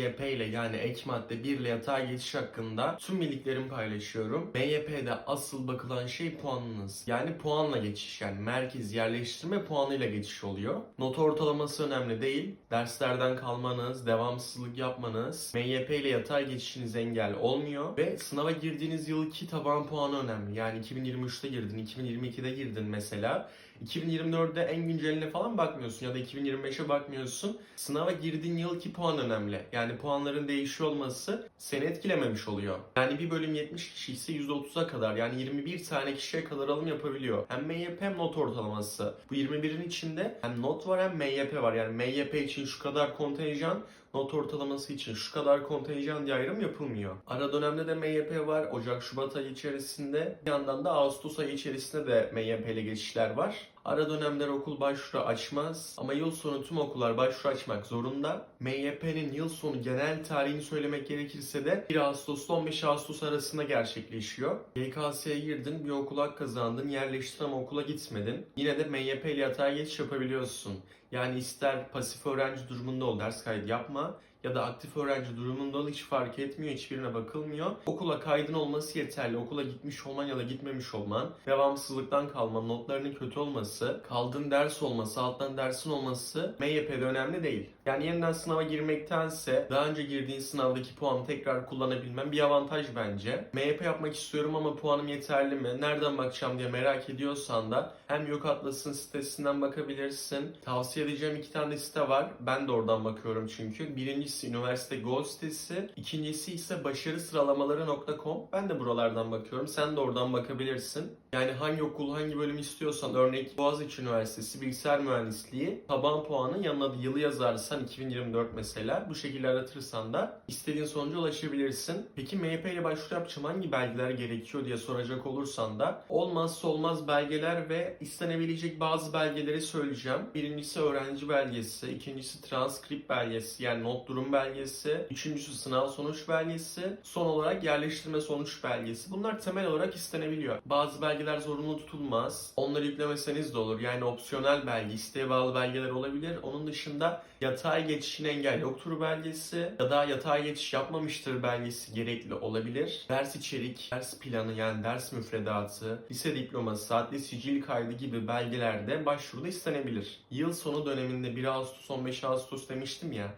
MYP ile yani ek madde 1 ile yatay geçiş hakkında tüm bildiklerimi paylaşıyorum. MYP'de asıl bakılan şey puanınız. Yani puanla geçiş yani merkez yerleştirme puanıyla geçiş oluyor. Not ortalaması önemli değil. Derslerden kalmanız, devamsızlık yapmanız, MYP ile yatay geçişiniz engel olmuyor ve sınava girdiğiniz yılki taban puanı önemli. Yani 2023'te girdin, 2022'de girdin mesela. 2024'de en günceline falan bakmıyorsun ya da 2025'e bakmıyorsun. Sınava girdiğin yılki puan önemli. Yani puanların değişiyor olması seni etkilememiş oluyor. Yani bir bölüm 70 kişi ise %30'a kadar yani 21 tane kişiye kadar alım yapabiliyor. Hem MYP hem not ortalaması. Bu 21'in içinde hem not var hem MYP var. Yani MYP için şu kadar kontenjan, not ortalaması için şu kadar kontenjan diye ayrım yapılmıyor. Ara dönemde de MYP var. Ocak-Şubat ayı içerisinde. Bir yandan da Ağustos ayı içerisinde de MYP ile geçişler var. Ara dönemler okul başvuru açmaz ama yıl sonu tüm okullar başvuru açmak zorunda. MYP'nin yıl sonu genel tarihini söylemek gerekirse de 1 Ağustos'ta 15 Ağustos arasında gerçekleşiyor. YKS'ye girdin, bir okula kazandın, yerleştin ama okula gitmedin. Yine de MYP ile yatay geçiş yapabiliyorsun. Yani ister pasif öğrenci durumunda ol, ders kaydı yapma ya da aktif öğrenci durumunda hiç fark etmiyor, hiçbirine bakılmıyor. Okula kaydın olması yeterli. Okula gitmiş olman ya da gitmemiş olman, devamsızlıktan kalman, notlarının kötü olması, kaldığın ders olması, alttan dersin olması MYP'de önemli değil. Yani yeniden sınava girmektense daha önce girdiğin sınavdaki puanı tekrar kullanabilmen bir avantaj bence. MYP yapmak istiyorum ama puanım yeterli mi? Nereden bakacağım diye merak ediyorsan da hem Yok Atlas'ın sitesinden bakabilirsin. Tavsiye edeceğim iki tane site var. Ben de oradan bakıyorum çünkü. Birincisi üniversite Go sitesi. ikincisi ise başarısıralamaları.com. Ben de buralardan bakıyorum. Sen de oradan bakabilirsin. Yani hangi okul, hangi bölüm istiyorsan örnek Boğaziçi Üniversitesi Bilgisayar Mühendisliği taban puanı yanına da yılı yazarsan 2024 mesela bu şekilde aratırsan da istediğin sonuca ulaşabilirsin. Peki MYP ile başvuru yapacağım hangi belgeler gerekiyor diye soracak olursan da olmazsa olmaz belgeler ve istenebilecek bazı belgeleri söyleyeceğim. Birincisi öğrenci belgesi, ikincisi transkript belgesi yani not durum belgesi, üçüncüsü sınav sonuç belgesi, son olarak yerleştirme sonuç belgesi. Bunlar temel olarak istenebiliyor. Bazı belgeler zorunlu tutulmaz. Onları yüklemeseniz de olur. Yani opsiyonel belge, isteğe bağlı belgeler olabilir. Onun dışında yatay geçişin engel yoktur belgesi ya da yatay geçiş yapmamıştır belgesi gerekli olabilir. Ders içerik, ders planı yani ders müfredatı, lise diploması, adli sicil kaydı gibi belgelerde başvuruda istenebilir. Yıl sonu döneminde 1 Ağustos 15 Ağustos demiştim ya.